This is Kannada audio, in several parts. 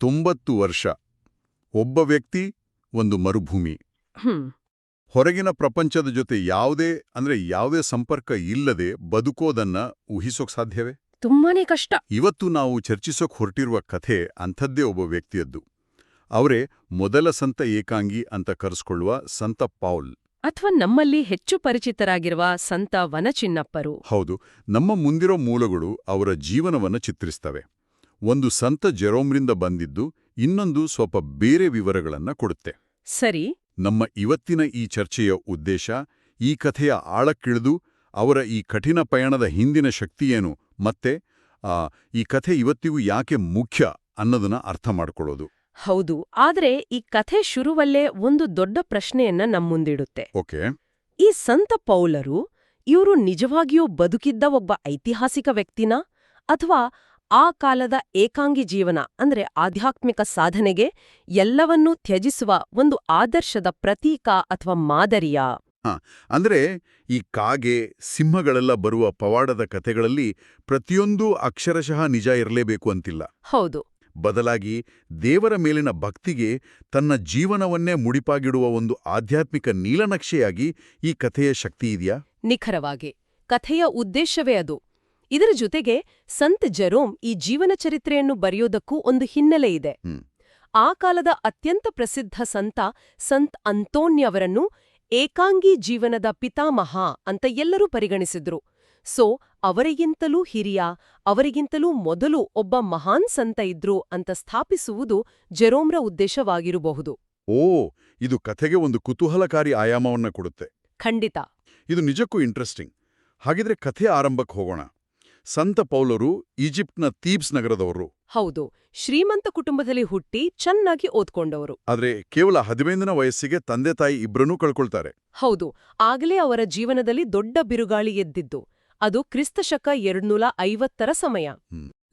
ತೊಂಬತ್ತು ವರ್ಷ. ಒಬ್ಬ ವ್ಯಕ್ತಿ ಒಂದು ಮರುಭೂಮಿ. ಹ್ಮ್. ಹೊರಗಿನ ಪ್ರಪಂಚದ ಜೊತೆ ಯಾವುದೇ ಅಂದ್ರೆ ಯಾವುದೇ ಸಂಪರ್ಕ ಇಲ್ಲದೆ ಬದುಕೋದನ್ನ ಊಹಿಸೋಕ್ ಸಾಧ್ಯವೇ? ತುಂಬಾನೇ ಕಷ್ಟ. ಇವತ್ತು ನಾವು ಚರ್ಚಿಸೋಕ್ ಹೊರಟಿರುವ ಕಥೆ ಅಂಥದ್ದೇ ಒಬ್ಬ ವ್ಯಕ್ತಿಯದ್ದು. ಅವರೇ ಮೊದಲ ಸಂತ ಏಕಾಂಗಿ ಅಂತ ಕರೆಸ್ಕೊಳ್ಳುವ ಸಂತ ಪೌಲ್ ಅಥವಾ ನಮ್ಮಲ್ಲಿ ಹೆಚ್ಚು ಪರಿಚಿತರಾಗಿರುವ ಸಂತ ವನಚಿನ್ನಪ್ಪರು. ಹೌದು ನಮ್ಮ ಮುಂದಿರೋ ಮೂಲಗಳು ಅವರ ಜೀವನವನ್ನ ಚಿತ್ರಿಸ್ತವೆ. ಒಂದು ಸಂತ ಜೆರೋಮ್ರಿಂದ ಬಂದಿದ್ದು ಇನ್ನೊಂದು ಸ್ವಲ್ಪ ಬೇರೆ ವಿವರಗಳನ್ನ ಕೊಡುತ್ತೆ. ಸರಿ. ನಮ್ಮ ಇವತ್ತಿನ ಈ ಚರ್ಚೆಯ ಉದ್ದೇಶ ಈ ಕಥೆಯ ಆಳಕ್ಕಿಳಿದು ಅವರ ಈ ಕಠಿಣ ಪಯಣದ ಹಿಂದಿನ ಶಕ್ತಿಯೇನು ಮತ್ತೆ ಆ, ಈ ಕಥೆ ಇವತ್ತಿಗೂ ಯಾಕೆ ಮುಖ್ಯ ಅನ್ನೋದನ್ನ ಅರ್ಥ ಮಾಡ್ಕೊಳ್ಳೋದು. ಹೌದು ಆದರೆ ಈ ಕಥೆ ಶುರುವಲ್ಲೇ ಒಂದು ದೊಡ್ಡ ಪ್ರಶ್ನೆಯನ್ನ ನಮ್ಮುಂದಿಡುತ್ತೆ ಓಕೆ. ಈ ಸಂತ ಪೌಲರು ಇವರು ನಿಜವಾಗಿಯೂ ಬದುಕಿದ್ದ ಒಬ್ಬ ಐತಿಹಾಸಿಕ ವ್ಯಕ್ತಿನಾ ಅಥವಾ ಆ ಕಾಲದ ಏಕಾಂಗಿ ಜೀವನ ಅಂದ್ರೆ ಆಧ್ಯಾತ್ಮಿಕ ಸಾಧನೆಗೆ ಎಲ್ಲವನ್ನೂ ತ್ಯಜಿಸುವ ಒಂದು ಆದರ್ಶದ ಪ್ರತೀಕ ಅಥವಾ ಮಾದರಿಯಾ. ಅಂದ್ರೆ ಈ ಕಾಗೆ ಸಿಂಹಗಳೆಲ್ಲ ಬರುವ ಪವಾಡದ ಕಥೆಗಳಲ್ಲಿ ಪ್ರತಿಯೊಂದೂ ಅಕ್ಷರಶಃ ನಿಜ ಇರಲೇಬೇಕು ಅಂತಿಲ್ಲ. ಹೌದು. ಬದಲಾಗಿ ದೇವರ ಮೇಲಿನ ಭಕ್ತಿಗೆ ತನ್ನ ಜೀವನವನ್ನೇ ಮುಡಿಪಾಗಿಡುವ ಒಂದು ಆಧ್ಯಾತ್ಮಿಕ ನೀಲನಕ್ಷೆಯಾಗಿ ಈ ಕಥೆಯ ಶಕ್ತಿ ಇದೆಯಾ? ನಿಖರವಾಗಿ. ಕಥೆಯ ಉದ್ದೇಶವೇ ಅದು. ಇದರ ಜೊತೆಗೆ ಸಂತ್ ಜೆರೋಮ್ ಈ ಜೀವನ ಚರಿತ್ರೆಯನ್ನು ಬರೆಯೋದಕ್ಕೂ ಒಂದು ಹಿನ್ನೆಲೆ ಇದೆ. ಆ ಕಾಲದ ಅತ್ಯಂತ ಪ್ರಸಿದ್ಧ ಸಂತ ಸಂತ್ ಅಂತೋನ್ಯವರನ್ನು ಏಕಾಂಗಿ ಜೀವನದ ಪಿತಾಮಹ ಅಂತ ಎಲ್ಲರೂ ಪರಿಗಣಿಸಿದ್ರು. ಸೊ ಅವರಿಗಿಂತಲೂ ಹಿರಿಯ ಅವರಿಗಿಂತಲೂ ಮೊದಲು ಒಬ್ಬ ಮಹಾನ್ ಸಂತ ಇದ್ರು ಅಂತ ಸ್ಥಾಪಿಸುವುದು ಜೆರೋಮ್ರ ಉದ್ದೇಶವಾಗಿರಬಹುದು. ಓ ಇದು ಕಥೆಗೆ ಒಂದು ಕುತೂಹಲಕಾರಿ ಆಯಾಮವನ್ನ ಕೊಡುತ್ತೆ. ಖಂಡಿತ. ಇದು ನಿಜಕ್ಕೂ ಇಂಟ್ರೆಸ್ಟಿಂಗ್ ಹಾಗಿದ್ರೆ ಕಥೆ ಆರಂಭಕ್ಕೆ ಹೋಗೋಣ. ಸಂತ ಪೌಲರು ಈಜಿಪ್ಟ್ನ ತೀಬ್ಸ್ ನಗರದವರು. ಹೌದು ಶ್ರೀಮಂತ ಕುಟುಂಬದಲ್ಲಿ ಹುಟ್ಟಿ ಚೆನ್ನಾಗಿ ಓದ್ಕೊಂಡವರು. ಆದ್ರೆ ಕೇವಲ ಹದಿನೈದನ ವಯಸ್ಸಿಗೆ ತಂದೆ ತಾಯಿ ಇಬ್ಬರನ್ನೂ ಕಳ್ಕೊಳ್ತಾರೆ. ಹೌದು ಆಗಲೇ ಅವರ ಜೀವನದಲ್ಲಿ ದೊಡ್ಡ ಬಿರುಗಾಳಿ ಎದ್ದಿದ್ದು. ಅದು ಕ್ರಿಸ್ತಶಕ ಎರಡ್ನೂಲ ಐವತ್ತರ ಸಮಯ.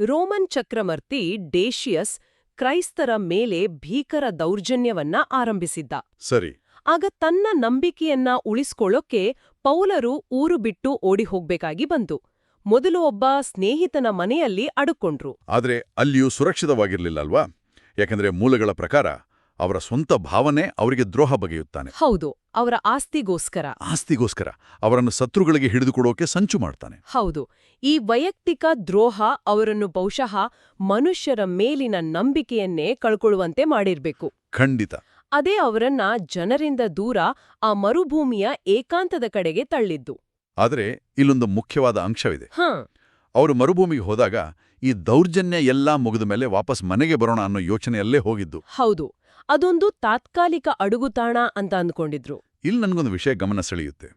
ರೋಮನ್ ಚಕ್ರವರ್ತಿ ಡೇಶಿಯಸ್ ಕ್ರೈಸ್ತರ ಮೇಲೆ ಭೀಕರ ದೌರ್ಜನ್ಯವನ್ನ ಆರಂಭಿಸಿದ್ದ. ಸರಿ. ಆಗ ತನ್ನ ನಂಬಿಕೆಯನ್ನ ಉಳಿಸ್ಕೊಳ್ಳೋಕೆ ಪೌಲರು ಊರು ಬಿಟ್ಟು ಓಡಿ ಹೋಗ್ಬೇಕಾಗಿ ಬಂತು ಮೊದಲು ಒಬ್ಬ ಸ್ನೇಹಿತನ ಮನೆಯಲ್ಲಿ ಅಡುಕೊಂಡ್ರು. ಆದರೆ ಅಲ್ಲಿಯೂ ಸುರಕ್ಷಿತವಾಗಿರಲಿಲ್ಲ ಅಲ್ವಾ ಯಾಕಂದ್ರೆ ಮೂಲಗಳ ಪ್ರಕಾರ ಅವರ ಸ್ವಂತ ಭಾವನೆ ಅವರಿಗೆ ದ್ರೋಹ ಬಗೆಯುತ್ತಾನೆ. ಹೌದು ಅವರ ಆಸ್ತಿಗೋಸ್ಕರ. ಆಸ್ತಿಗೋಸ್ಕರ. ಅವರನ್ನು ಶತ್ರುಗಳಿಗೆ ಹಿಡಿದುಕೊಡೋಕೆ ಸಂಚು ಮಾಡ್ತಾನೆ. ಹೌದು ಈ ವೈಯಕ್ತಿಕ ದ್ರೋಹ ಅವರನ್ನು ಬಹುಶಃ ಮನುಷ್ಯರ ಮೇಲಿನ ನಂಬಿಕೆಯನ್ನೇ ಕಳ್ಕೊಳ್ಳುವಂತೆ ಮಾಡಿರ್ಬೇಕು. ಖಂಡಿತ. ಅದೇ ಅವರನ್ನ ಜನರಿಂದ ದೂರ ಆ ಮರುಭೂಮಿಯ ಏಕಾಂತದ ಕಡೆಗೆ ತಳ್ಳಿದ್ದು. ಆದರೆ ಇಲ್ಲೊಂದು ಮುಖ್ಯವಾದ ಅಂಶವಿದೆ. ಅವರು ಮರುಭೂಮಿಗೆ ಹೋದಾಗ ಈ ದೌರ್ಜನ್ಯ ಎಲ್ಲಾ ಮುಗಿದ ಮೇಲೆ ವಾಪಸ್ ಮನೆಗೆ ಬರೋಣ ಅನ್ನೋ ಯೋಚನೆಯಲ್ಲೇ ಹೋಗಿದ್ದು. ಹೌದು. ಅದೊಂದು ತಾತ್ಕಾಲಿಕ ಅಡುಗುತಾಣ ಅಂತ ಅಂದ್ಕೊಂಡಿದ್ರು. ಇಲ್ಲಿ ನನಗೊಂದು ವಿಷಯ ಗಮನ ಸೆಳೆಯುತ್ತೆ.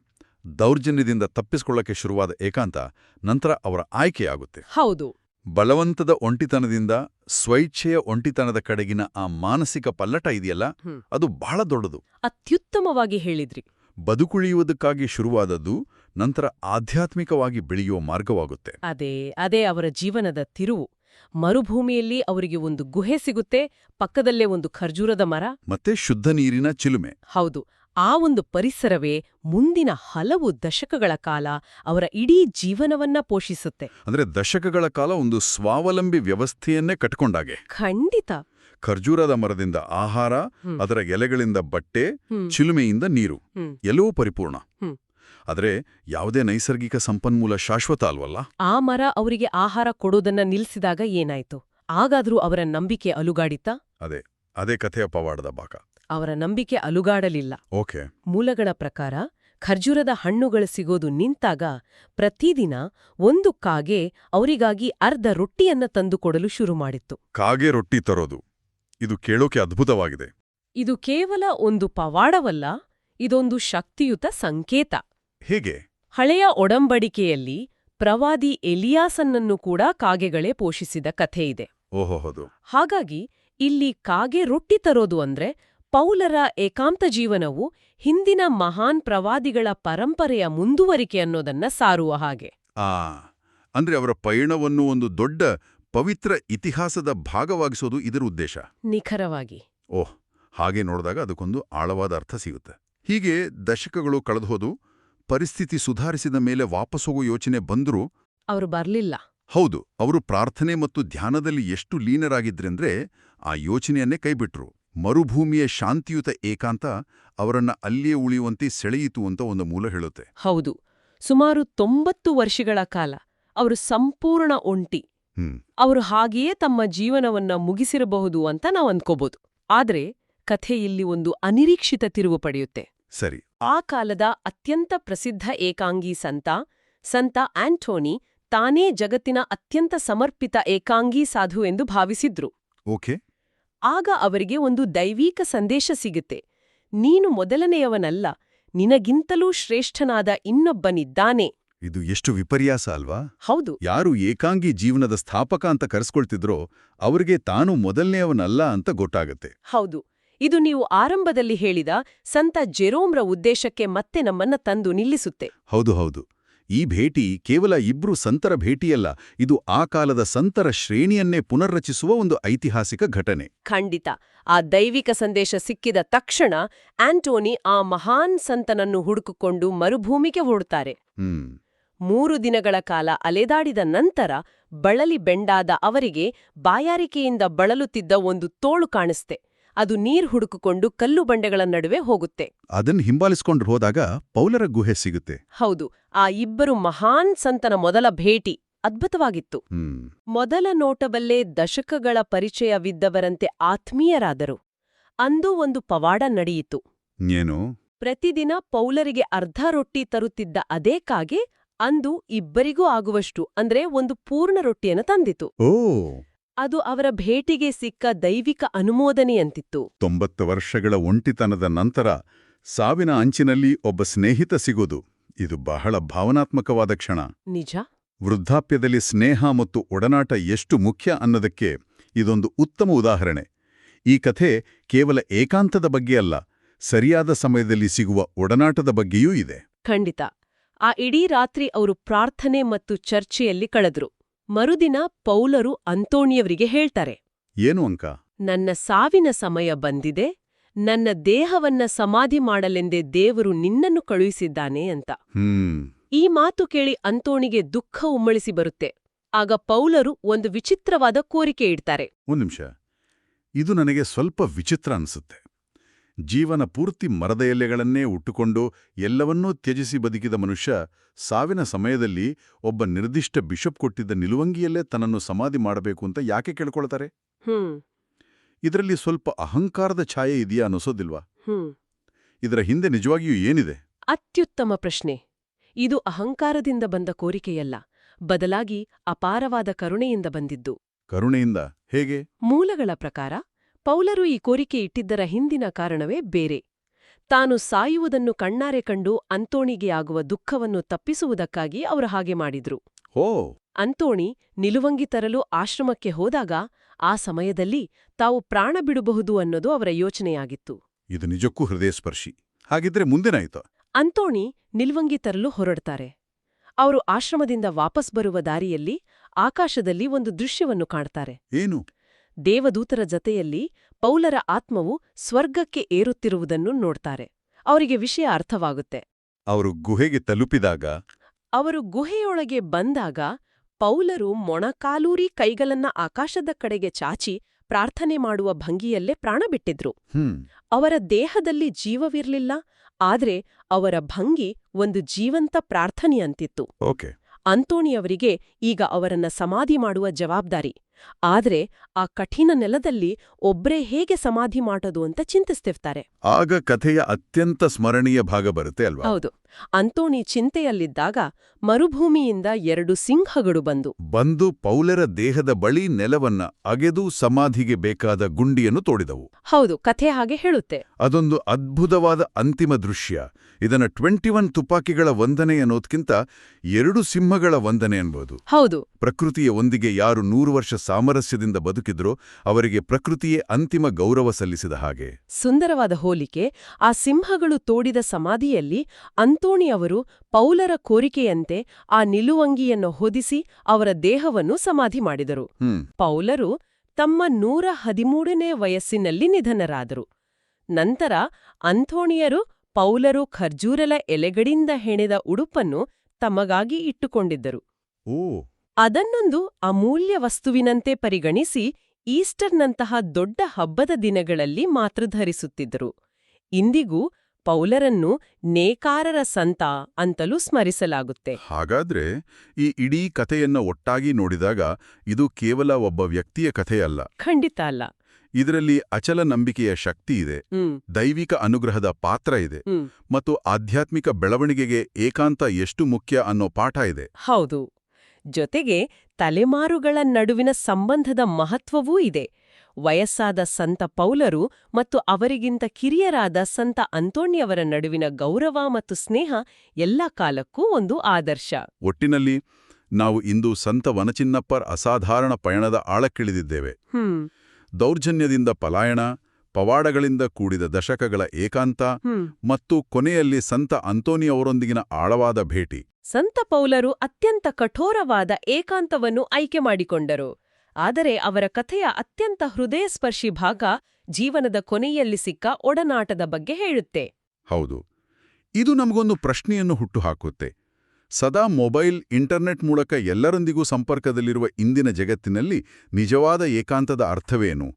ದೌರ್ಜನ್ಯದಿಂದ ತಪ್ಪಿಸಿಕೊಳ್ಳಕ್ಕೆ ಶುರುವಾದ ಏಕಾಂತ ನಂತರ ಅವರ ಆಯ್ಕೆಯಾಗುತ್ತೆ. ಹೌದು. ಬಲವಂತದ ಒಂಟಿತನದಿಂದ ಸ್ವೈಚ್ಛೆಯ ಒಂಟಿತನದ ಕಡೆಗಿನ ಆ ಮಾನಸಿಕ ಪಲ್ಲಟ ಇದೆಯಲ್ಲ ಅದು ಬಹಳ ದೊಡ್ಡದು. ಅತ್ಯುತ್ತಮವಾಗಿ ಹೇಳಿದ್ರಿ. ಬದುಕುಳಿಯುವುದಕ್ಕಾಗಿ ಶುರುವಾದದ್ದು ನಂತರ ಆಧ್ಯಾತ್ಮಿಕವಾಗಿ ಬೆಳೆಯುವ ಮಾರ್ಗವಾಗುತ್ತೆ. ಅದೇ ಅದೇ ಅವರ ಜೀವನದ ತಿರುವು. ಮರುಭೂಮಿಯಲ್ಲಿ ಅವರಿಗೆ ಒಂದು ಗುಹೆ ಸಿಗುತ್ತೆ ಪಕ್ಕದಲ್ಲೇ ಒಂದು ಖರ್ಜೂರದ ಮರ. ಮತ್ತೆ ಶುದ್ಧ ನೀರಿನ ಚಿಲುಮೆ. ಹೌದು ಆ ಒಂದು ಪರಿಸರವೇ ಮುಂದಿನ ಹಲವು ದಶಕಗಳ ಕಾಲ ಅವರ ಇಡೀ ಜೀವನವನ್ನ ಪೋಷಿಸುತ್ತೆ. ಅಂದ್ರೆ ದಶಕಗಳ ಕಾಲ ಒಂದು ಸ್ವಾವಲಂಬಿ ವ್ಯವಸ್ಥೆಯನ್ನೇ ಕಟ್ಕೊಂಡಾಗೆ. ಖಂಡಿತ. ಖರ್ಜೂರದ ಮರದಿಂದ ಆಹಾರ. ಅದರ ಎಲೆಗಳಿಂದ ಬಟ್ಟೆ ಚಿಲುಮೆಯಿಂದ ನೀರು. ಎಲ್ಲವೂ ಪರಿಪೂರ್ಣ. ಆದರೆ ಯಾವುದೇ ನೈಸರ್ಗಿಕ ಸಂಪನ್ಮೂಲ ಶಾಶ್ವತ ಅಲ್ವಲ್ಲ? ಆ ಮರ ಅವರಿಗೆ ಆಹಾರ ಕೊಡೋದನ್ನ ನಿಲ್ಲಿಸಿದಾಗ ಏನಾಯ್ತು? ಆಗಾದ್ರೂ ಅವರ ನಂಬಿಕೆ ಅಲುಗಾಡಿತಾ ಅದೇ ಅದೇ ಕಥೆಯ ಪವಾಡದ ಭಾಗ ಅವರ ನಂಬಿಕೆ ಅಲುಗಾಡಲಿಲ್ಲ. ಓಕೆ. ಮೂಲಗಳ ಪ್ರಕಾರ ಖರ್ಜೂರದ ಹಣ್ಣುಗಳು ಸಿಗೋದು ನಿಂತಾಗ ಪ್ರತಿದಿನ ಒಂದು ಕಾಗೆ ಅವರಿಗಾಗಿ ಅರ್ಧ ರೊಟ್ಟಿಯನ್ನ ತಂದುಕೊಡಲು ಶುರು ಮಾಡಿತ್ತು. ಕಾಗೆ ರೊಟ್ಟಿ ತರೋದು. ಇದು ಕೇಳೋಕೆ ಅದ್ಭುತವಾಗಿದೆ. ಇದು ಕೇವಲ ಒಂದು ಪವಾಡವಲ್ಲ ಇದೊಂದು ಶಕ್ತಿಯುತ ಸಂಕೇತ. ಹೇಗೆ? ಹಳೆಯ ಒಡಂಬಡಿಕೆಯಲ್ಲಿ ಪ್ರವಾದಿ ಎಲಿಯಾಸನ್ನನ್ನು ಕೂಡ ಕಾಗೆಗಳೇ ಪೋಷಿಸಿದ ಕಥೆಯಿದೆ ಓಹೋಹೋದು. ಹಾಗಾಗಿ ಇಲ್ಲಿ ಕಾಗೆ ರೊಟ್ಟಿ ತರೋದು ಅಂದ್ರೆ ಪೌಲರ ಏಕಾಂತ ಜೀವನವು ಹಿಂದಿನ ಮಹಾನ್ ಪ್ರವಾದಿಗಳ ಪರಂಪರೆಯ ಮುಂದುವರಿಕೆ ಅನ್ನೋದನ್ನ ಸಾರುವ ಹಾಗೆ. ಆ ಅಂದ್ರೆ ಅವರ ಪಯಣವನ್ನು ಒಂದು ದೊಡ್ಡ ಪವಿತ್ರ ಇತಿಹಾಸದ ಭಾಗವಾಗಿಸೋದು ಇದರ ಉದ್ದೇಶ? ನಿಖರವಾಗಿ. ಓಹ್ ಹಾಗೆ ನೋಡಿದಾಗ ಅದಕ್ಕೊಂದು ಆಳವಾದ ಅರ್ಥ ಸಿಗುತ್ತೆ. ಹೀಗೆ ದಶಕಗಳು ಕಳೆದುಹೋದು ಪರಿಸ್ಥಿತಿ ಸುಧಾರಿಸಿದ ಮೇಲೆ ವಾಪಸ್ ಹೋಗೋ ಯೋಚನೆ ಬಂದರೂ ಅವರು ಬರಲಿಲ್ಲ. ಹೌದು ಅವರು ಪ್ರಾರ್ಥನೆ ಮತ್ತು ಧ್ಯಾನದಲ್ಲಿ ಎಷ್ಟು ಲೀನರಾಗಿದ್ರೆಂದ್ರೆ ಆ ಯೋಚನೆಯನ್ನೇ ಕೈಬಿಟ್ರು. ಮರುಭೂಮಿಯ ಶಾಂತಿಯುತ ಏಕಾಂತ ಅವರನ್ನ ಅಲ್ಲಿಯೇ ಉಳಿಯುವಂತೆ ಸೆಳೆಯಿತು ಅಂತ ಒಂದು ಮೂಲ ಹೇಳುತ್ತೆ. ಹೌದು ಸುಮಾರು ತೊಂಬತ್ತು ವರ್ಷಗಳ ಕಾಲ ಅವರು ಸಂಪೂರ್ಣ ಒಂಟಿ. ಅವರು ಹಾಗೆಯೇ ತಮ್ಮ ಜೀವನವನ್ನ ಮುಗಿಸಿರಬಹುದು ಅಂತ ನಾವು ಅಂದ್ಕೋಬಹುದು ಆದ್ರೆ ಕಥೆ ಇಲ್ಲಿ ಒಂದು ಅನಿರೀಕ್ಷಿತ ತಿರುವು ಪಡೆಯುತ್ತೆ. ಸರಿ ಆ ಕಾಲದ ಅತ್ಯಂತ ಪ್ರಸಿದ್ಧ ಏಕಾಂಗಿ ಸಂತ ಸಂತ ಆಂಟೋನಿ ತಾನೇ ಜಗತ್ತಿನ ಅತ್ಯಂತ ಸಮರ್ಪಿತ ಏಕಾಂಗಿ ಸಾಧು ಎಂದು ಭಾವಿಸಿದ್ರು. ಓಕೆ. ಆಗ ಅವರಿಗೆ ಒಂದು ದೈವೀಕ ಸಂದೇಶ ಸಿಗುತ್ತೆ. ನೀನು ಮೊದಲನೆಯವನಲ್ಲ ನಿನಗಿಂತಲೂ ಶ್ರೇಷ್ಠನಾದ ಇನ್ನೊಬ್ಬನಿದ್ದಾನೆ. ಇದು ಎಷ್ಟು ವಿಪರ್ಯಾಸ ಅಲ್ವಾ? ಹೌದು. ಯಾರು ಏಕಾಂಗಿ ಜೀವನದ ಸ್ಥಾಪಕ ಅಂತ ಕರೆಸ್ಕೊಳ್ತಿದ್ರೋ ಅವರಿಗೆ ತಾನು ಮೊದಲನೆಯವನಲ್ಲ ಅಂತ ಗೊತ್ತಾಗತ್ತೆ. ಹೌದು. ಇದು ನೀವು ಆರಂಭದಲ್ಲಿ ಹೇಳಿದ ಸಂತ ಜೆರೋಮ್ರ ಉದ್ದೇಶಕ್ಕೆ ಮತ್ತೆ ನಮ್ಮನ್ನ ತಂದು ನಿಲ್ಲಿಸುತ್ತೆ. ಹೌದು ಹೌದು. ಈ ಭೇಟಿ ಕೇವಲ ಇಬ್ರು ಸಂತರ ಭೇಟಿಯಲ್ಲ ಇದು ಆ ಕಾಲದ ಸಂತರ ಶ್ರೇಣಿಯನ್ನೇ ಪುನರ್ರಚಿಸುವ ಒಂದು ಐತಿಹಾಸಿಕ ಘಟನೆ. ಖಂಡಿತ. ಆ ದೈವಿಕ ಸಂದೇಶ ಸಿಕ್ಕಿದ ತಕ್ಷಣ ಆಂಟೋನಿ ಆ ಮಹಾನ್ ಸಂತನನ್ನು ಹುಡುಕಿಕೊಂಡು ಮರುಭೂಮಿಗೆ ಹೊರಡ್ತಾರೆ ಹ್ಮ್. ಮೂರು ದಿನಗಳ ಕಾಲ ಅಲೆದಾಡಿದ ನಂತರ ಬಳಲಿ ಬೆಂಡಾದ ಅವರಿಗೆ ಬಾಯಾರಿಕೆಯಿಂದ ಬಳಲುತ್ತಿದ್ದ ಒಂದು ತೋಳು ಕಾಣಿಸ್ತೆ. ಅದು ನೀರ್ ಹುಡುಕಿಕೊಂಡು ಕಲ್ಲು ಬಂಡೆಗಳ ನಡುವೆ ಹೋಗುತ್ತೆ. ಅದನ್ನ ಹಿಂಬಾಲಿಸಿಕೊಂಡು ಹೋದಾಗ ಪೌಲರ ಗುಹೆ ಸಿಗುತ್ತೆ. ಹೌದು ಆ ಇಬ್ಬರು ಮಹಾನ್ ಸಂತನ ಮೊದಲ ಭೇಟಿ. ಅದ್ಭುತವಾಗಿತ್ತು. ಮೊದಲ ನೋಟವಲ್ಲೇ ದಶಕಗಳ ಪರಿಚಯವಿದ್ದವರಂತೆ ಆತ್ಮೀಯರಾದರು. ಅಂದು ಒಂದು ಪವಾಡ ನಡೆಯಿತು. ಏನು? ಪ್ರತಿದಿನ ಪೌಲರಿಗೆ ಅರ್ಧ ರೊಟ್ಟಿ ತರುತ್ತಿದ್ದ ಅದೇ ಕಾಗೆ ಅಂದು ಇಬ್ಬರಿಗೂ ಆಗುವಷ್ಟು ಅಂದ್ರೆ ಒಂದು ಪೂರ್ಣ ರೊಟ್ಟಿಯನ್ನು ತಂದಿತು. ಓ. ಅದು ಅವರ ಭೇಟಿಗೆ ಸಿಕ್ಕ ದೈವಿಕ ಅನುಮೋದನೆಯಂತಿತ್ತು. ತೊಂಬತ್ತು ವರ್ಷಗಳ ಒಂಟಿತನದ ನಂತರ ಸಾವಿನ ಅಂಚಿನಲ್ಲಿ ಒಬ್ಬ ಸ್ನೇಹಿತ ಸಿಗೋದು ಇದು ಬಹಳ ಭಾವನಾತ್ಮಕವಾದ ಕ್ಷಣ. ನಿಜ? ವೃದ್ಧಾಪ್ಯದಲ್ಲಿ ಸ್ನೇಹ ಮತ್ತು ಒಡನಾಟ ಎಷ್ಟು ಮುಖ್ಯ ಅನ್ನೋದಕ್ಕೆ ಇದೊಂದು ಉತ್ತಮ ಉದಾಹರಣೆ. ಈ ಕಥೆ ಕೇವಲ ಏಕಾಂತದ ಬಗ್ಗೆ ಅಲ್ಲ ಸರಿಯಾದ ಸಮಯದಲ್ಲಿ ಸಿಗುವ ಒಡನಾಟದ ಬಗ್ಗೆಯೂ ಇದೆ. ಖಂಡಿತ. ಆ ಇಡೀ ರಾತ್ರಿ ಅವರು ಪ್ರಾರ್ಥನೆ ಮತ್ತು ಚರ್ಚೆಯಲ್ಲಿ ಕಳೆದ್ರು. ಮರುದಿನ ಪೌಲರು ಅಂತೋಣಿಯವರಿಗೆ ಹೇಳ್ತಾರೆ ಏನು ಅಂಕ? ನನ್ನ ಸಾವಿನ ಸಮಯ ಬಂದಿದೆ ನನ್ನ ದೇಹವನ್ನ ಸಮಾಧಿ ಮಾಡಲೆಂದೇ ದೇವರು ನಿನ್ನನ್ನು ಕಳುಹಿಸಿದ್ದಾನೆ ಅಂತ. ಈ ಮಾತು ಕೇಳಿ ಅಂತೋಣಿಗೆ ದುಃಖ ಉಮ್ಮಳಿಸಿ ಬರುತ್ತೆ. ಆಗ ಪೌಲರು ಒಂದು ವಿಚಿತ್ರವಾದ ಕೋರಿಕೆ ಇಡ್ತಾರೆ. ಒಂದು ನಿಮಿಷ. ಇದು ನನಗೆ ಸ್ವಲ್ಪ ವಿಚಿತ್ರ ಅನಿಸುತ್ತೆ. ಜೀವನ ಪೂರ್ತಿ ಮರದ ಎಲೆಗಳನ್ನೇ ಉಟ್ಟುಕೊಂಡು ಎಲ್ಲವನ್ನೂ ತ್ಯಜಿಸಿ ಬದುಕಿದ ಮನುಷ್ಯ ಸಾವಿನ ಸಮಯದಲ್ಲಿ ಒಬ್ಬ ನಿರ್ದಿಷ್ಟ ಬಿಷಪ್ ಕೊಟ್ಟಿದ್ದ ನಿಲುವಂಗಿಯಲ್ಲೇ ತನ್ನನ್ನು ಸಮಾಧಿ ಮಾಡಬೇಕು ಅಂತ ಯಾಕೆ ಕೇಳ್ಕೊಳ್ತಾರೆ? ಇದರಲ್ಲಿ ಸ್ವಲ್ಪ ಅಹಂಕಾರದ ಛಾಯೆ ಇದೆಯಾ ಅನ್ನಿಸೋದಿಲ್ವಾ? ಹ್ಮ್. ಇದರ ಹಿಂದೆ ನಿಜವಾಗಿಯೂ ಏನಿದೆ? ಅತ್ಯುತ್ತಮ ಪ್ರಶ್ನೆ. ಇದು ಅಹಂಕಾರದಿಂದ ಬಂದ ಕೋರಿಕೆಯಲ್ಲ. ಬದಲಾಗಿ ಅಪಾರವಾದ ಕರುಣೆಯಿಂದ ಬಂದಿದ್ದು. ಕರುಣೆಯಿಂದ ಹೇಗೆ? ಮೂಲಗಳ ಪ್ರಕಾರ ಪೌಲರು ಈ ಕೋರಿಕೆ ಇಟ್ಟಿದ್ದರ ಹಿಂದಿನ ಕಾರಣವೇ ಬೇರೆ. ತಾನು ಸಾಯುವುದನ್ನು ಕಣ್ಣಾರೆ ಕಂಡು ಅಂತೋಣಿಗೆ ಆಗುವ ದುಃಖವನ್ನು ತಪ್ಪಿಸುವುದಕ್ಕಾಗಿ ಅವರು ಹಾಗೆ ಮಾಡಿದ್ರು. ಓ ಅಂತೋಣಿ ನಿಲುವಂಗಿ ತರಲು ಆಶ್ರಮಕ್ಕೆ ಹೋದಾಗ ಆ ಸಮಯದಲ್ಲಿ ತಾವು ಪ್ರಾಣ ಬಿಡಬಹುದು ಅನ್ನೋದು ಅವರ ಯೋಚನೆಯಾಗಿತ್ತು. ಇದು ನಿಜಕ್ಕೂ ಹೃದಯಸ್ಪರ್ಶಿ. ಹಾಗಿದ್ರೆ ಮುಂದೇನಾಯ್ತು ಅಂತೋಣಿ ನಿಲ್ವಂಗಿ ತರಲು ಹೊರಡ್ತಾರೆ. ಅವರು ಆಶ್ರಮದಿಂದ ವಾಪಸ್ ಬರುವ ದಾರಿಯಲ್ಲಿ ಆಕಾಶದಲ್ಲಿ ಒಂದು ದೃಶ್ಯವನ್ನು ಕಾಣ್ತಾರೆ. ಏನು? ದೇವದೂತರ ಜತೆಯಲ್ಲಿ ಪೌಲರ ಆತ್ಮವು ಸ್ವರ್ಗಕ್ಕೆ ಏರುತ್ತಿರುವುದನ್ನು ನೋಡ್ತಾರೆ. ಅವರಿಗೆ ವಿಷಯ ಅರ್ಥವಾಗುತ್ತೆ. ಅವರು ಗುಹೆಗೆ ತಲುಪಿದಾಗ ಅವರು ಗುಹೆಯೊಳಗೆ ಬಂದಾಗ ಪೌಲರು ಮೊಣಕಾಲೂರಿ ಕೈಗಳನ್ನ ಆಕಾಶದ ಕಡೆಗೆ ಚಾಚಿ ಪ್ರಾರ್ಥನೆ ಮಾಡುವ ಭಂಗಿಯಲ್ಲೇ ಪ್ರಾಣ ಬಿಟ್ಟಿದ್ರು. ಅವರ ದೇಹದಲ್ಲಿ ಜೀವವಿರಲಿಲ್ಲ ಆದ್ರೆ ಅವರ ಭಂಗಿ ಒಂದು ಜೀವಂತ ಪ್ರಾರ್ಥನೆಯಂತಿತ್ತು. ಅಂತೋಣಿಯವರಿಗೆ ಈಗ ಅವರನ್ನ ಸಮಾಧಿ ಮಾಡುವ ಜವಾಬ್ದಾರಿ. ಆದ್ರೆ ಆ ಕಠಿಣ ನೆಲದಲ್ಲಿ ಒಬ್ರೇ ಹೇಗೆ ಸಮಾಧಿ ಮಾಡೋದು ಅಂತ ಚಿಂತಿಸ್ತಿರ್ತಾರೆ. ಆಗ ಕಥೆಯ ಅತ್ಯಂತ ಸ್ಮರಣೀಯ ಭಾಗ ಬರುತ್ತೆ ಅಲ್ವಾ? ಹೌದು. ಅಂತೋಣಿ ಚಿಂತೆಯಲ್ಲಿದ್ದಾಗ ಮರುಭೂಮಿಯಿಂದ ಎರಡು ಸಿಂಹಗಳು ಬಂದು ಬಂದು ಪೌಲರ ದೇಹದ ಬಳಿ ನೆಲವನ್ನ ಅಗೆದು ಸಮಾಧಿಗೆ ಬೇಕಾದ ಗುಂಡಿಯನ್ನು ತೋಡಿದವು. ಹೌದು ಕಥೆ ಹಾಗೆ ಹೇಳುತ್ತೆ. ಅದೊಂದು ಅದ್ಭುತವಾದ ಅಂತಿಮ ದೃಶ್ಯ. ಇದನ್ನ ಟ್ವೆಂಟಿ ಒನ್ ತುಪಾಕಿಗಳ ವಂದನೆ ಅನ್ನೋದ್ಕಿಂತ ಎರಡು ಸಿಂಹಗಳ ವಂದನೆ ಅನ್ಬೋದು ಹೌದು. ಪ್ರಕೃತಿಯ ಒಂದಿಗೆ ಯಾರು ನೂರು ವರ್ಷ ಸಾಮರಸ್ಯದಿಂದ ಬದುಕಿದ್ರೋ ಅವರಿಗೆ ಪ್ರಕೃತಿಯೇ ಅಂತಿಮ ಗೌರವ ಸಲ್ಲಿಸಿದ ಹಾಗೆ. ಸುಂದರವಾದ ಹೋಲಿಕೆ ಆ ಸಿಂಹಗಳು ತೋಡಿದ ಸಮಾಧಿಯಲ್ಲಿ ಅಂತೋಣಿ ಅವರು ಪೌಲರ ಕೋರಿಕೆಯಂತೆ ಆ ನಿಲುವಂಗಿಯನ್ನು ಹೊದಿಸಿ ಅವರ ದೇಹವನ್ನು ಸಮಾಧಿ ಮಾಡಿದರು. ಪೌಲರು ತಮ್ಮ ನೂರ ಹದಿಮೂರನೇ ವಯಸ್ಸಿನಲ್ಲಿ ನಿಧನರಾದರು. ನಂತರ ಅಂಥೋಣಿಯರು ಪೌಲರು ಖರ್ಜೂರಲ ಎಲೆಗಳಿಂದ ಹೆಣೆದ ಉಡುಪನ್ನು ತಮಗಾಗಿ ಇಟ್ಟುಕೊಂಡಿದ್ದರು. ಅದನ್ನೊಂದು ಅಮೂಲ್ಯ ವಸ್ತುವಿನಂತೆ ಪರಿಗಣಿಸಿ ಈಸ್ಟರ್ನಂತಹ ದೊಡ್ಡ ಹಬ್ಬದ ದಿನಗಳಲ್ಲಿ ಮಾತ್ರ ಧರಿಸುತ್ತಿದ್ದರು. ಇಂದಿಗೂ ಪೌಲರನ್ನು ನೇಕಾರರ ಸಂತ ಅಂತಲೂ ಸ್ಮರಿಸಲಾಗುತ್ತೆ. ಹಾಗಾದ್ರೆ ಈ ಇಡೀ ಕಥೆಯನ್ನ ಒಟ್ಟಾಗಿ ನೋಡಿದಾಗ ಇದು ಕೇವಲ ಒಬ್ಬ ವ್ಯಕ್ತಿಯ ಕಥೆಯಲ್ಲ. ಖಂಡಿತ ಅಲ್ಲ. ಇದರಲ್ಲಿ ಅಚಲ ನಂಬಿಕೆಯ ಶಕ್ತಿ ಇದೆ. ದೈವಿಕ ಅನುಗ್ರಹದ ಪಾತ್ರ ಇದೆ. ಮತ್ತು ಆಧ್ಯಾತ್ಮಿಕ ಬೆಳವಣಿಗೆಗೆ ಏಕಾಂತ ಎಷ್ಟು ಮುಖ್ಯ ಅನ್ನೋ ಪಾಠ ಇದೆ. ಹೌದು. ಜೊತೆಗೆ ತಲೆಮಾರುಗಳ ನಡುವಿನ ಸಂಬಂಧದ ಮಹತ್ವವೂ ಇದೆ. ವಯಸ್ಸಾದ ಸಂತ ಪೌಲರು ಮತ್ತು ಅವರಿಗಿಂತ ಕಿರಿಯರಾದ ಸಂತ ಅಂತೋಣಿಯವರ ನಡುವಿನ ಗೌರವ ಮತ್ತು ಸ್ನೇಹ ಎಲ್ಲ ಕಾಲಕ್ಕೂ ಒಂದು ಆದರ್ಶ. ಒಟ್ಟಿನಲ್ಲಿ ನಾವು ಇಂದು ಸಂತ ವನಚಿನ್ನಪ್ಪರ್ ಅಸಾಧಾರಣ ಪಯಣದ ಆಳಕ್ಕಿಳಿದಿದ್ದೇವೆ. ದೌರ್ಜನ್ಯದಿಂದ ಪಲಾಯಣ ಪವಾಡಗಳಿಂದ ಕೂಡಿದ ದಶಕಗಳ ಏಕಾಂತ ಮತ್ತು ಕೊನೆಯಲ್ಲಿ ಸಂತ ಅಂತೋನಿಯವರೊಂದಿಗಿನ ಆಳವಾದ ಭೇಟಿ. ಸಂತ ಪೌಲರು ಅತ್ಯಂತ ಕಠೋರವಾದ ಏಕಾಂತವನ್ನು ಆಯ್ಕೆ ಮಾಡಿಕೊಂಡರು. ಆದರೆ ಅವರ ಕಥೆಯ ಅತ್ಯಂತ ಹೃದಯಸ್ಪರ್ಶಿ ಭಾಗ ಜೀವನದ ಕೊನೆಯಲ್ಲಿ ಸಿಕ್ಕ ಒಡನಾಟದ ಬಗ್ಗೆ ಹೇಳುತ್ತೆ. ಹೌದು. ಇದು ನಮಗೊಂದು ಪ್ರಶ್ನೆಯನ್ನು ಹುಟ್ಟುಹಾಕುತ್ತೆ. ಸದಾ ಮೊಬೈಲ್, ಇಂಟರ್ನೆಟ್ ಮೂಲಕ ಎಲ್ಲರೊಂದಿಗೂ ಸಂಪರ್ಕದಲ್ಲಿರುವ ಇಂದಿನ ಜಗತ್ತಿನಲ್ಲಿ ನಿಜವಾದ ಏಕಾಂತದ ಅರ್ಥವೇನು?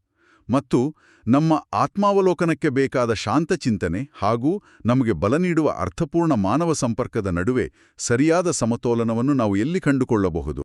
ಮತ್ತು ನಮ್ಮ ಆತ್ಮಾವಲೋಕನಕ್ಕೆ ಬೇಕಾದ ಶಾಂತ ಚಿಂತನೆ ಹಾಗೂ ನಮಗೆ ಬಲ ನೀಡುವ ಅರ್ಥಪೂರ್ಣ ಮಾನವ ಸಂಪರ್ಕದ ನಡುವೆ ಸರಿಯಾದ ಸಮತೋಲನವನ್ನು ನಾವು ಎಲ್ಲಿ ಕಂಡುಕೊಳ್ಳಬಹುದು?